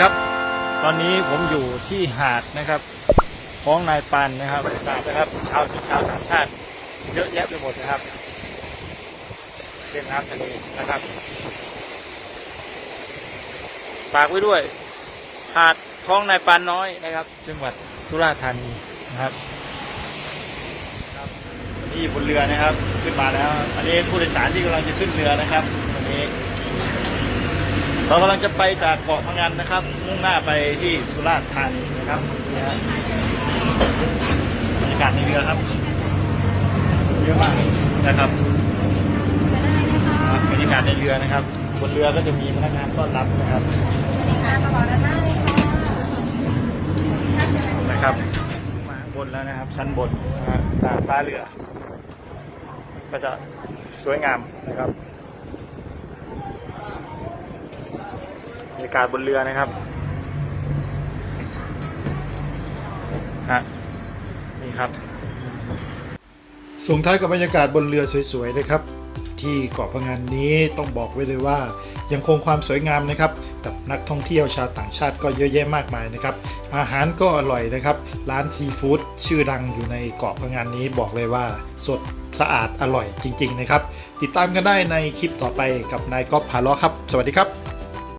ครับ ตอนนี้ผมอยู่ที่หาดนะครับของนายปันนะครับบรรยากาศนะครับชาวชาวต่างชาติ เยอะแยะไปหมดนะครับเล่นน้ำทะเลนะครับฝากไว้ด้วย หาดท้องนายปานน้อยนะครับ จังหวัดสุราษฎร์ธานีนะครับครับนี่อยู่บนเรือนะครับ ขึ้นมาแล้ว อันนี้ผู้โดยสารที่กำลังจะขึ้นเรือนะครับวันนี้ เรากำลังจะไปจากเกาะพังงานนะครับ มุ่งหน้าไปที่สุราษฎร์ธานีนะครับนี่ฮะบรรยากาศในเรือครับเยอะมากนะครับบรรยากาศในเรือนะครับ บนเรือก็จะมีพนักงานต้อนรับนะครับนะครับมาข้างบนแล้วนะครับ ชั้นบนนะฮะตากฟ้าเรือ ก็จะสวยงามนะครับบรร ยากาศบนเรือนะครับฮะนี่ครับ ส่งท้ายกับบรรยากาศบนเรือสวยๆนะครับ ที่เกาะพะงันนี้ต้องบอกไว้เลยว่ายังคงความสวยงามนะครับกับนักท่องเที่ยวชาวต่างชาติก็เยอะแยะมากมายนะครับ อาหารก็อร่อยนะครับ ร้านซีฟู้ดชื่อดังอยู่ในเกาะพะงันนี้บอกเลยว่าสดสะอาดอร่อยจริง ๆ นะครับ ติดตามกันได้ในคลิปต่อไปกับนายก๊อฟพาล้อครับ สวัสดีครับ